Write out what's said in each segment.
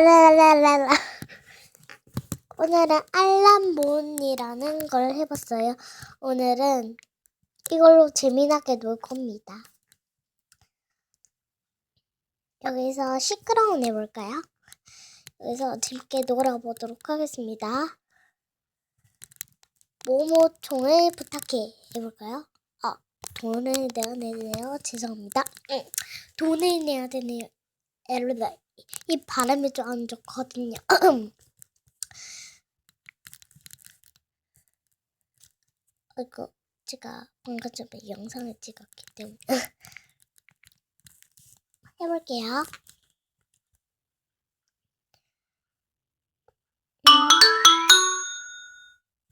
라라라라라. 오늘은 알람몬이라는 걸 해봤어요. 오늘은 이걸로 재미나게 놀 겁니다. 여기서 시끄러운 해볼까요? 여기서 재밌게 놀아보도록 하겠습니다. 모모총을 부탁해 해볼까요? 아, 돈을 내야 되네요. 죄송합니다. 응. 돈을 내야 되네요. 에르다. 이 발음이 좀 안 좋거든요. 아이고, 제가 방금 전에 영상을 찍었기 때문에 해볼게요.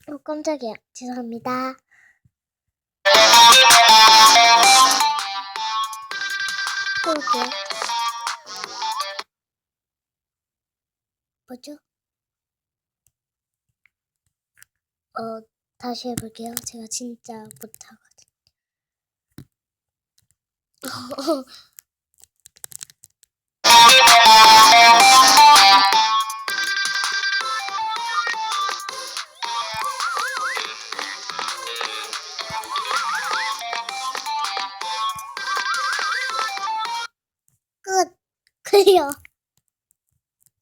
어, 깜짝이야. 죄송합니다. 해볼게요. 뭐죠? 어, 다시 해볼게요. 제가 진짜 못하거든요. 끝. 그래요.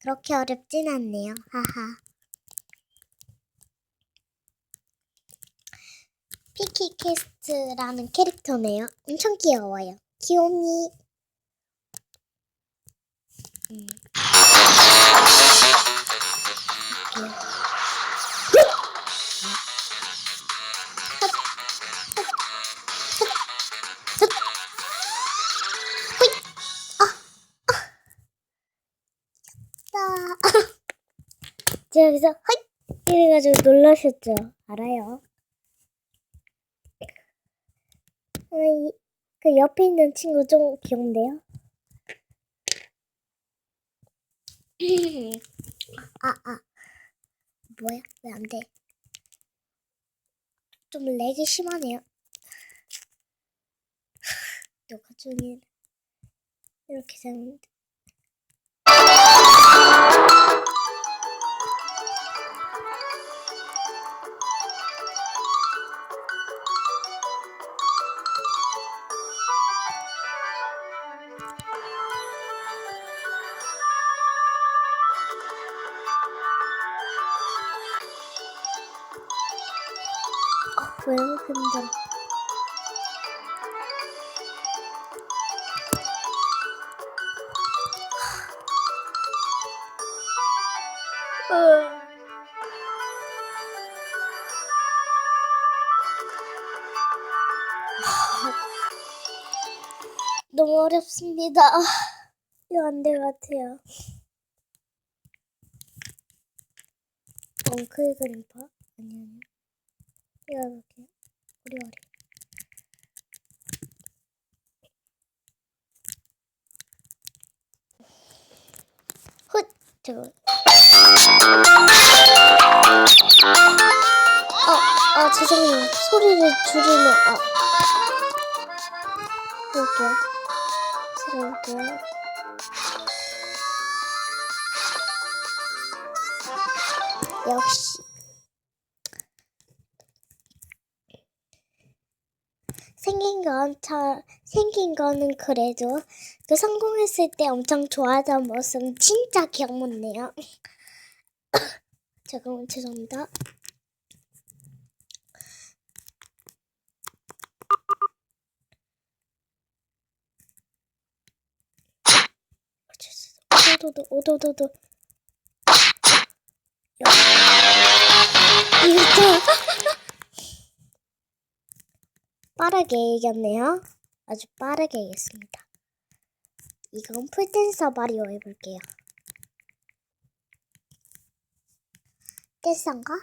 그렇게 어렵진 않네요. 하하. 피키 캐스트라는 캐릭터네요. 엄청 귀여워요. 귀요미. 음. 제가 여기서 헛 이래가지고 놀라셨죠? 알아요. 어이, 그 옆에 있는 친구 좀 귀여운데요? 아, 아. 뭐야? 왜 안 돼? 좀 렉이 심하네요. 녹화 중에 이렇게 되는데. 아, 왜 이렇게 힘들어? 너무 어렵습니다. 이거 안 될 것 같아요. 엉클 그림파? 아니, 아니. 이거 요. 우리 어리. 훗! 저거. 어, 아, 죄송해요. 소리를 줄이면, 아. 해볼게요. 들어볼게요. 역시. 생긴 건 저, 생긴 거는 그래도 그 성공했을 때 엄청 좋아하던 모습은 진짜 기억 못 내요. 잠깐만 죄송합니다. 오도도도 오도도도 빠르게 이겼네요. 아주 빠르게 이겼습니다. 이건 풀댄서 마리오 해볼게요. 댄서인가?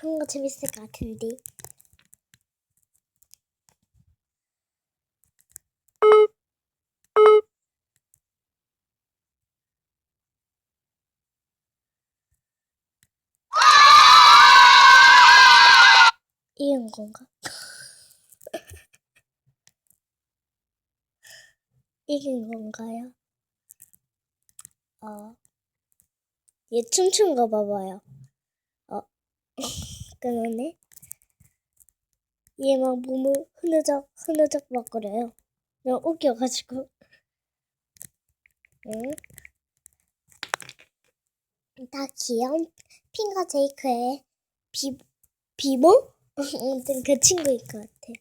그런 거 재밌을 것 같은데. 이은 건가? 이긴 건가요? 어, 얘 춤추는 거 봐봐요. 어, 그러네. 얘 막 몸을 흐느적 흐느적 막 그래요. 너무 웃겨가지고. 응? 다 귀여운 핑거 제이크의 비 비모? 아무튼 그 친구일 것 같아.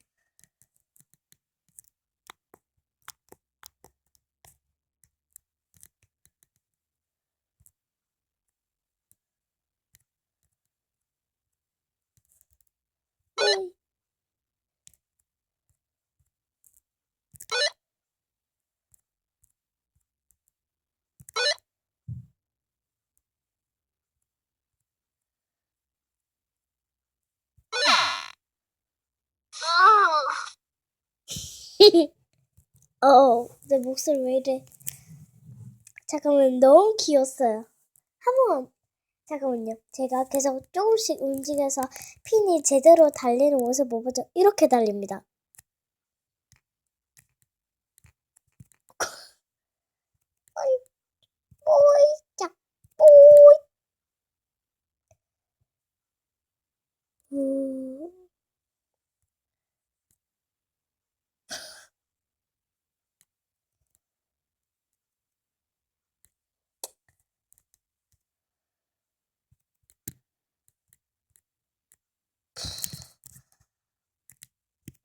음. 어, 내 목소리 왜 이래? 잠깐만, 너무 귀여웠어요. 한 번만, 잠깐만요. 제가 계속 조금씩 움직여서 핀이 제대로 달리는 모습 못 보죠? 이렇게 달립니다. 자, 오이. 음.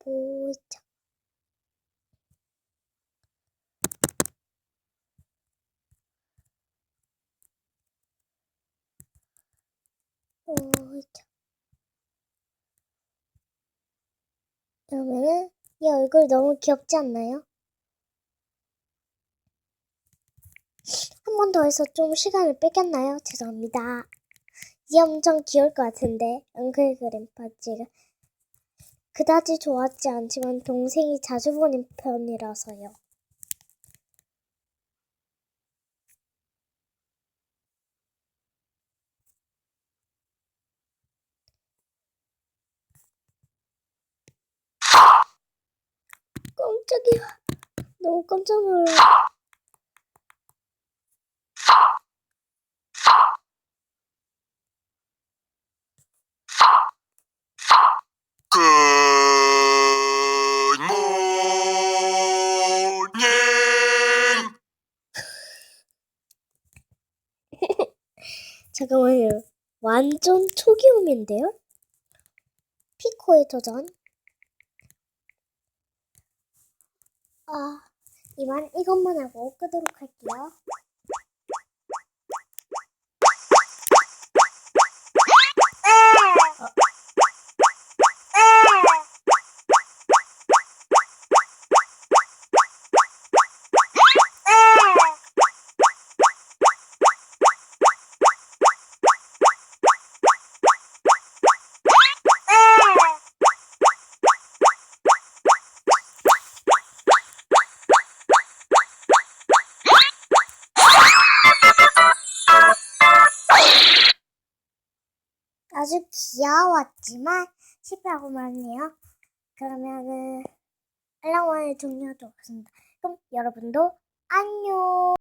보자. 보자. 그러면은 이 얼굴 너무 귀엽지 않나요? 한 번 더 해서 좀 시간을 뺏겼나요? 죄송합니다. 이제 엄청 귀여울 것 같은데 엉클 그램 바지가 그다지 좋았지 않지만 동생이 자주 보는 편이라서요. 깜짝이야. 너무 깜짝. 굿모닝 잠깐만요. 완전 초기음인데요? 피코의 도전. 아, 이만 이것만 하고 끄도록 할게요. 귀여웠지만 실패하고 말았네요. 그러면은 알람을 종료하도록 하겠습니다. 그럼 여러분도 안녕.